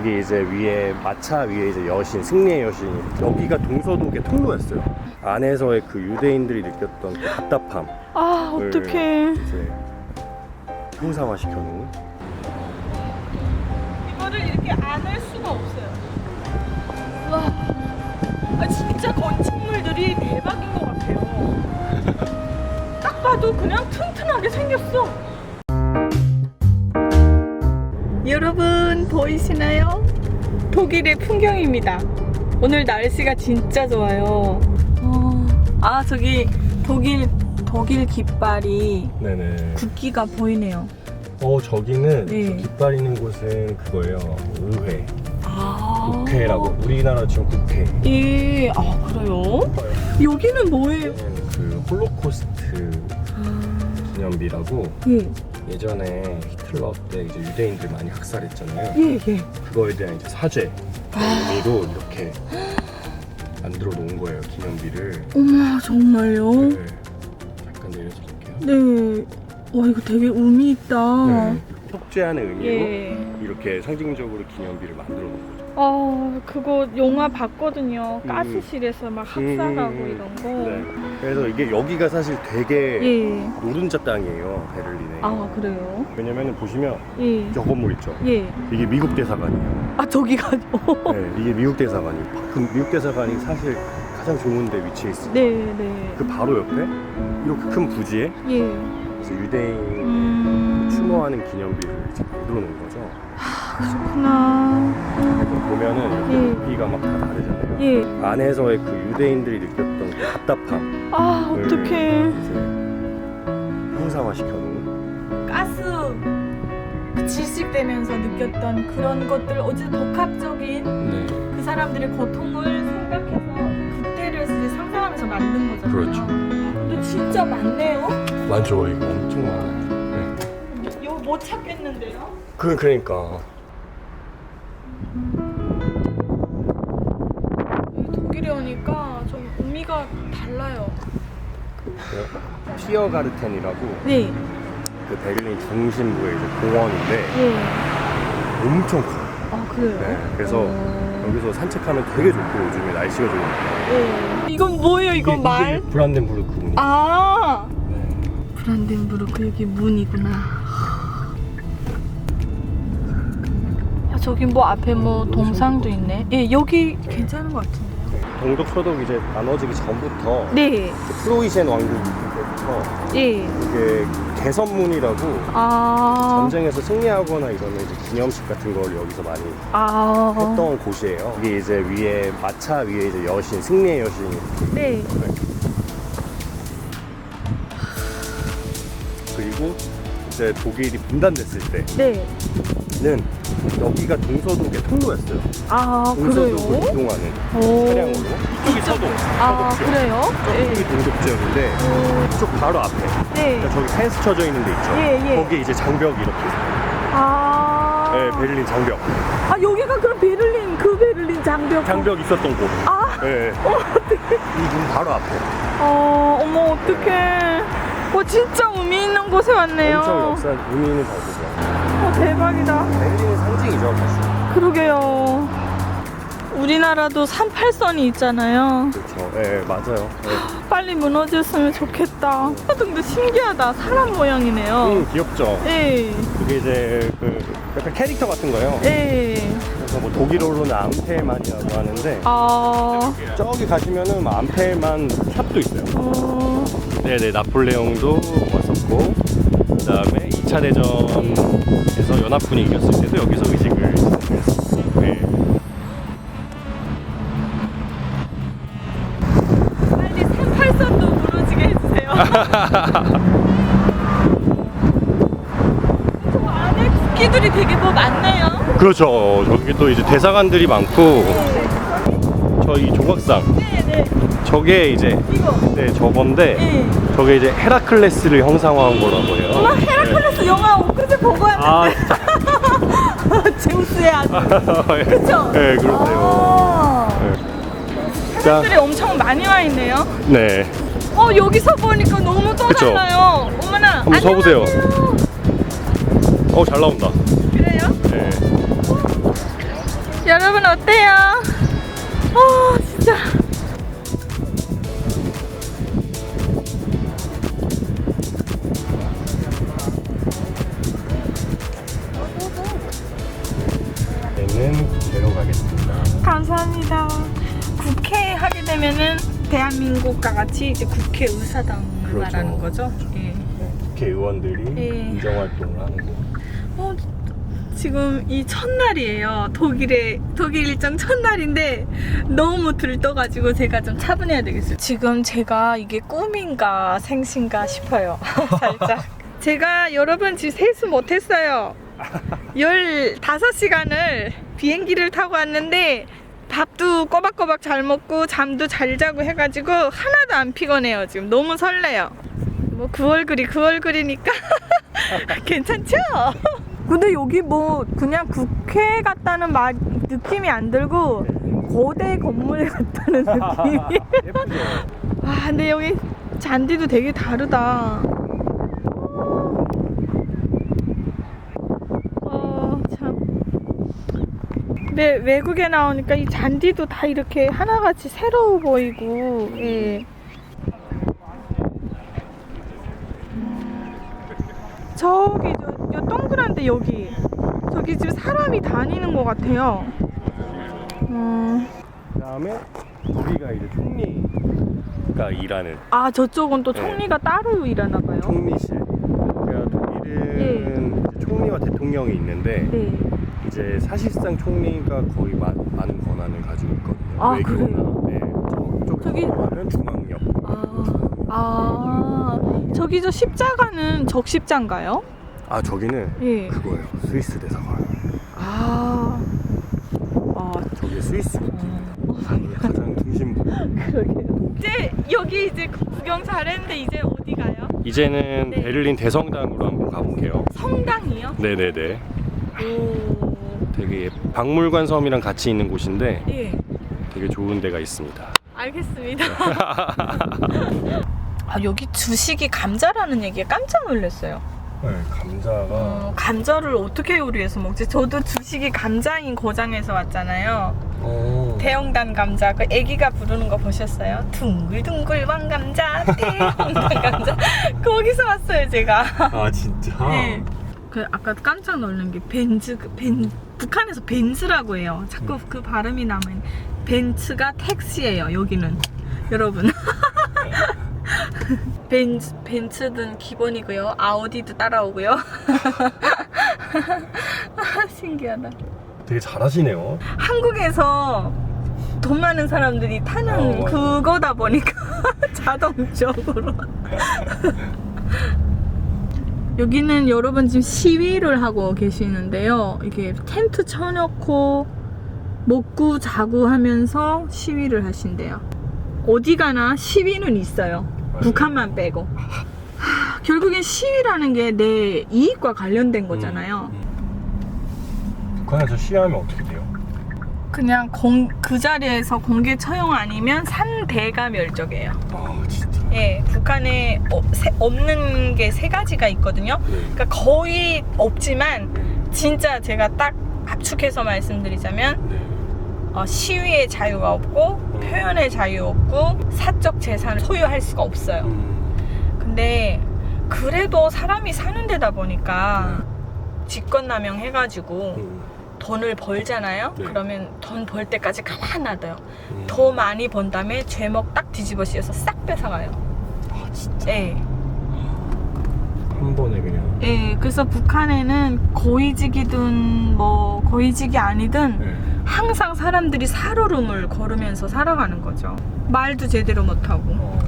여기 이제 위에 마차 위에 이제 여신 승리의 여신이 여기가 동서독의 통로였어요. 안에서의 그 유대인들이 느꼈던 그 답답함. 아 어떡해. 이제 형상화 시켜놓은. 이거를 이렇게 안 할 수가 없어요. 와. 아, 진짜 건축물들이 대박인 것 같아요. 딱 봐도 그냥 튼튼하게 생겼어 여러분 보이시나요? 독일의 풍경입니다 오늘 날씨가 진짜 좋아요 어, 아 저기 독일 독일 깃발이 네네. 국기가 보이네요 어 저기는 네. 저 깃발 있는 곳은 그거예요. 의회, 아 국회라고. 우리나라 지금 국회. 예, 아 그래요? 여기는 뭐예요? 그 홀로코스트 기념비라고 예, 예전에 히틀러 때 이제 유대인들 많이 학살했잖아요. 예, 예. 그거에 대한 이제 사죄 의미로 이렇게 만들어 놓은 거예요 기념비를. 어머 정말요? 네. 잠깐 내려서 볼게요. 네. 와 이거 되게 의미 있다. 네. 속죄하는 의미로 예. 이렇게 상징적으로 기념비를 만들어 놓은 거죠. 아 그거 영화 봤거든요. 음. 가스실에서 막 학살하고 음. 이런 거. 네. 그래서 이게 여기가 사실 되게 예. 노른자 땅이에요 베를린에. 아 그래요? 왜냐면 보시면 예. 저 건물 있죠. 예. 이게 미국 대사관이에요. 아 저기가. 네, 이게 미국 대사관이. 그 미국 대사관이 사실 가장 좋은 데 위치해 있어요. 네, 네. 그 바로 옆에 이렇게 큰 부지에 예. 이제 유대인 음. 추모하는 기념비를 이제 만들어 놓은 거죠. 그렇구나. 그래서 보면은 이렇게 예. 높이가 막 다 다르잖아요. 예. 안에서의 그 유대인들이 느꼈던 그 답답함 아 어떡해. 이제 형상화 시켜놓은 가스 그 질식되면서 느꼈던 그런 것들 어쨌든 복합적인 네. 그 사람들의 고통을 생각해서 그때를 이제 상상하면서 만든 거잖아요. 그렇죠. 근데 진짜 많네요. 맞죠 이거 엄청 많아요. 네. 이거 못 찾겠는데요? 그 그러니까 티어가르텐이라고 네. 그 베를린 중심부의 이제 공원인데 예. 엄청 커요. 아 그래요? 네. 그래서 어... 여기서 산책하면 되게 좋고 요즘에 날씨가 좋으니까. 예. 이건 뭐예요? 이건 말? 브란덴부르크 문이. 아. 네. 브란덴부르크 여기 문이구나. 아 저기 뭐 앞에 뭐 동상도 있네. 예 여기 괜찮은 것 같은데요. 동독 서독 이제 나눠지기 전부터 네. 프로이센 왕국 때부터 예. 이게 개선문이라고 아. 전쟁에서 승리하거나 이러면 이제 기념식 같은 걸 여기서 많이 아. 했던 곳이에요. 이게 이제 위에 마차 위에 이제 여신 승리의 여신 이 네. 이제 독일이 분단됐을 네. 때는 여기가 동서독의 통로였어요. 아 동서독을 그래요? 이동하는 오. 차량으로 이쪽이 서독, 아 서독 지역. 그래요? 저쪽이 동독 지역인데 이쪽 바로 앞에 네. 그러니까 저기 펜스 쳐져 있는 데 있죠. 예, 예. 거기 이제 장벽이 이렇게 아. 네, 베를린 장벽. 아 여기가 그럼 베를린 그 베를린 장벽. 장벽 있었던 곳. 아. 네. 이문 바로 앞에. 어 어머 어떡해. 와 진짜 의미 있는 곳에 왔네요. 엄청 역사 의미 있는 장소죠. 어, 대박이다. 베를린의 상징이죠, 사실. 그러게요. 우리나라도 38선이 있잖아요. 그렇죠. 네, 맞아요. 네. 빨리 무너졌으면 좋겠다. 근데 신기하다. 사람 모양이네요. 음, 귀엽죠. 예. 그게 이제 그 약간 캐릭터 같은 거예요. 예. 그래서 뭐 독일어로는 암펠만이라고 하는데 아. 저기 가시면은 뭐 암펠만 샵도 있어요. 어. 네네 나폴레옹도 왔었고 그 다음에 2차 대전에서 연합군이 이겼을 때도 여기서 의식을 네. 빨리 38선도 무너지게 해주세요. 저 안에 국기들이 되게 뭐 많네요. 그렇죠 저기 또 이제 대사관들이 많고 저희 조각상 네, 네. 저게 이제 이거. 네 저건데 예. 저게 이제 헤라클레스를 형상화한 거라고 해요 엄마 헤라클레스 영화 엊그제 보고 아, 왔는데 제우스의 아들. 그쵸? 네 그렇대요 아. 자, 사람들이 엄청 많이 와 있네요. 네 어 여기서 보니까 너무 또 그쵸? 달라요. 어머나. 한번 서보세요. 안녕하세요. 어 잘 나온다 그래요? 네. 여러분 어때요? 아 진짜 얘는 국회로 가겠습니다. 감사합니다. 국회 하게 되면은 대한민국과 같이 이제 국회 의사당을 그렇죠. 말하는 거죠. 예. 네, 국회의원들이 네. 의정 활동을 하는 곳. 어, 지금 이 첫날이에요. 독일의 독일 일정 첫날인데 너무 들떠가지고 제가 좀 차분해야 되겠어요. 지금 제가 이게 꿈인가 생신가 싶어요. 살짝. 제가 여러분 지금 세수 못했어요. 15시간을 비행기를 타고 왔는데 밥도 꼬박꼬박 잘 먹고 잠도 잘 자고 해가지고 하나도 안 피곤해요. 지금 너무 설레요. 뭐 9월 글이 9월 글이니까 괜찮죠? 근데 여기 뭐 그냥 국회 같다는 말 느낌이 안 들고 고대 건물 같다는 느낌이. 예쁘죠? 와 근데 여기 잔디도 되게 다르다. 어, 참. 왜 외국에 나오니까 이 잔디도 다 이렇게 하나같이 새로워 보이고, 예. 저기 저, 저 동그란데 여기 저기 지금 사람이 다니는 것 같아요. 음, 그다음에 여기가 이제 총리가 일하는 아 저쪽은 또 네. 총리가 따로 일하나 봐요. 총리실. 그러니까 독일은 이제 총리와 대통령이 있는데 네. 이제 사실상 총리가 거의 마, 많은 권한을 가지고 있거든요. 아. 그래요? 네. 저기- 가면 중앙역. 아, 아 저기 저 십자가는 적십자인가요? 아 저기는 예. 그거예요. 스위스 대사관. 아, 아 저기 스위스 어, 가장 중심부. 그러게요. 이제 여기 이제 구경 잘했는데 이제 어디 가요? 이제는 네. 베를린 대성당으로 한번 가볼게요. 성당이요? 네네네. 오, 되게 박물관 섬이랑 같이 있는 곳인데 예, 되게 좋은 데가 있습니다. 알겠습니다. 아 여기 주식이 감자라는 얘기에 깜짝 놀랐어요. 네, 감자가 어, 감자를 어떻게 요리해서 먹지? 저도 주식이 감자인 고장에서 왔잖아요. 어. 대형단 감자 그 애기가 부르는 거 보셨어요? 둥글둥글 왕감자 대형단 감자 거기서 왔어요 제가 아 진짜? 네. 그 아까 깜짝 놀란 게 벤츠 그벤 북한에서 벤츠라고 해요 자꾸 음. 그 발음이 나면 벤츠가 택시예요 여기는 여러분 벤츠, 벤츠든 기본이고요 아우디도 따라오고요 아, 신기하다 되게 잘하시네요. 한국에서 돈 많은 사람들이 타는 어. 그거다 보니까 자동적으로 여기는 여러분 지금 시위를 하고 계시는데요 이게 텐트 쳐놓고 먹고 자고 하면서 시위를 하신대요 어디 가나 시위는 있어요. 북한만 빼고 하, 결국엔 시위라는 게 내 이익과 관련된 거잖아요 음, 음. 북한에서 시위하면 어떻게 돼요? 그냥 공, 그 자리에서 공개 처형 아니면 산대가 멸족해요. 아 진짜. 예, 북한에 어, 세- 없는 게 세 가지가 있거든요. 네. 그러니까 거의 없지만 진짜 제가 딱 압축해서 말씀드리자면 네. 어, 시위의 자유가 없고 표현의 자유 없고 사적 재산을 소유할 수가 없어요. 음, 근데 그래도 사람이 사는 데다 보니까 직권남용 해가지고 음, 돈을 벌잖아요. 네. 그러면 돈 벌 때까지 가만 놔둬요. 음. 더 많이 번 다음에 죄목 딱 뒤집어 씌워서 싹 뺏어가요. 아 진짜. 예. 한 번에 그냥. 예, 그래서 북한에는 고위직이든 뭐 고위직이 아니든 네. 항상 사람들이 살얼음을 걸으면서 살아가는 거죠. 말도 제대로 못하고. 어.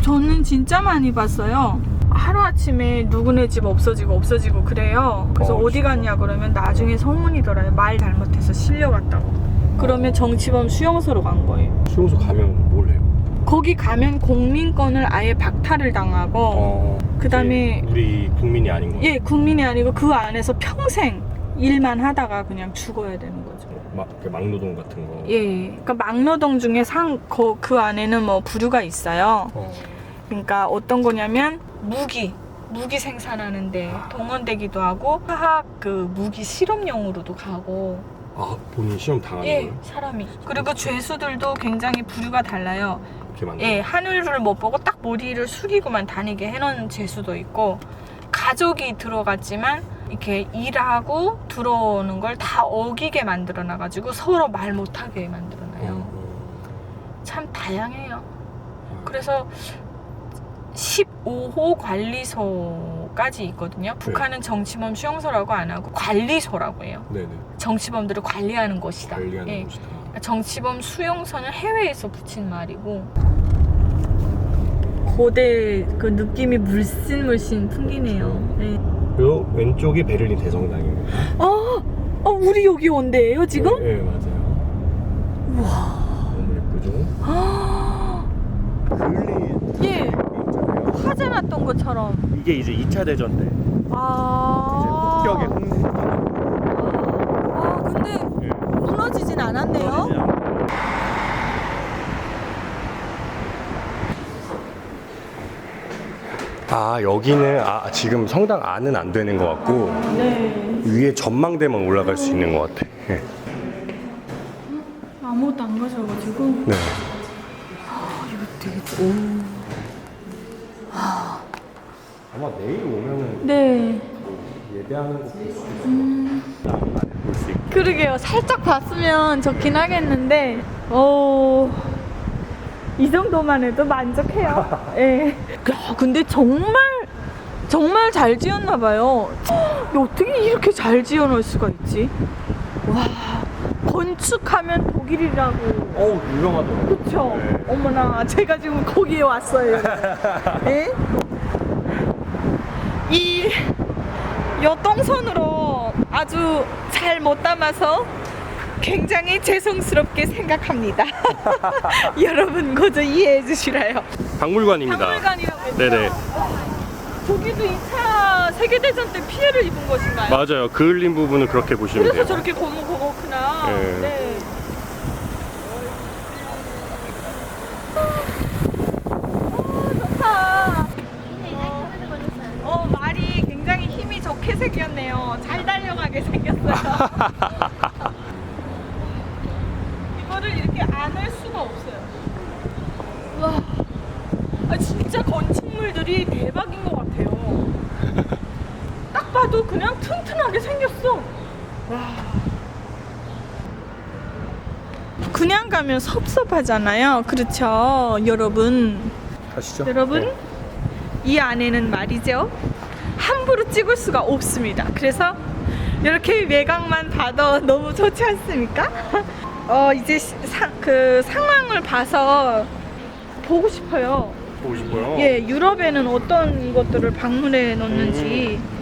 저는 진짜 많이 봤어요. 하루아침에 누구네 집 없어지고 없어지고 그래요. 그래서 어, 어, 디? 갔냐 그러면 나중에 소문이 돌아요. 말 잘못해서 실려갔다고. 그러면 정치범 수용소로 간 거예요. 수용소 가면 뭘 해요? 거기 가면 공민권을 아예 박탈을 당하고 어. 그다음에 우리 국민이 아닌 거예요. 예 국민이 아니고 그 안에서 평생 일만 하다가 그냥 죽어야 되는 거죠. 막 이렇게 막노동 같은 거. 예, 그러니까 막노동 중에 상그 안에는 뭐 부류가 있어요. 어. 그러니까 어떤 거냐면 무기 무기 생산하는데 동원되기도 하고 화학 그 무기 실험용으로도 가고 아 본인 시험 당하는 예, 거예요? 사람이. 그리고 죄수들도 굉장히 부류가 달라요. 이렇게 만든 예, 하늘을 못 보고 딱 머리를 숙이고만 다니게 해놓은 죄수도 있고 가족이 들어갔지만 이렇게 일하고 들어오는 걸 다 어기게 만들어 놔가지고 서로 말 못하게 만들어 놔요. 어, 참 다양해요. 어. 그래서 15호 관리소까지 있거든요. 북한은 정치범 수용소라고 안 하고 관리소라고 해요. 네네 정치범들을 관리하는 곳이다. 관리하는 예. 곳이다. 정치범 수용소는 해외에서 붙인 말이고 거대 그 느낌이 물씬 물씬 풍기네요. 네. 그리고 왼쪽이 베를린 대성당이에요. 어, 어, 우리 여기 온대예요 지금? 네, 네, 맞아요. 우와. 너무 예쁘죠? 아, 베를린 예, 있잖아요. 화재 났던 것처럼. 이게 이제 2차 대전 때 아. 이제 폭격의 홍수. 아, 근데 무너지진 않았네요. 아 여기는 아 지금 성당 안은 안 되는 것 같고 네. 위에 전망대만 올라갈 수 있는 것 같아. 예. 아무것도 안 가져가지고. 네. 되게 오. 아마 내일 오면은 네. 예배하는 있을 볼수 있고. 그러게요. 살짝 봤으면 좋긴 하겠는데, 오, 이 정도만 해도 만족해요. 예. 야, 근데 정말, 정말 잘 지었나 봐요. 어떻게 이렇게 잘 지어놓을 수가 있지? 와, 건축하면 독일이라고. 어우 유명하더라고. 그쵸? 네. 어머나, 제가 지금 거기에 왔어요. 예? 이 여동선으로 아주 잘 못 담아서 굉장히 죄송스럽게 생각합니다. 여러분 그저 이해해 주시라요. 박물관입니다. 박물관이라고 했죠? 네네. 저기도 2차 세계대전 때 피해를 입은 것인가요? 맞아요. 그을린 부분은 그렇게 보시면 그래서 돼요. 저렇게 고무고무구나. 네. 네. 어, 좋다. 어, 말이 굉장히 힘이 좋게 생겼네요. 잘 달려가게 생겼어요. 이거를 이렇게 안 할 수가 없어요. 와, 아, 진짜 건축 물들이 대박인 것 같아요. 딱 봐도 그냥 튼튼하게 생겼어. 와. 그냥 가면 섭섭하잖아요. 그렇죠, 여러분. 가시죠. 여러분 네. 이 안에는 말이죠 함부로 찍을 수가 없습니다 그래서 이렇게 외곽만 봐도 너무 좋지 않습니까? 어 이제 시- 사, 그 상황을 봐서 보고 싶어요 보고 싶어요. 예 유럽에는 어떤 것들을 방문해 놓는지 구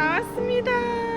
나왔습니다.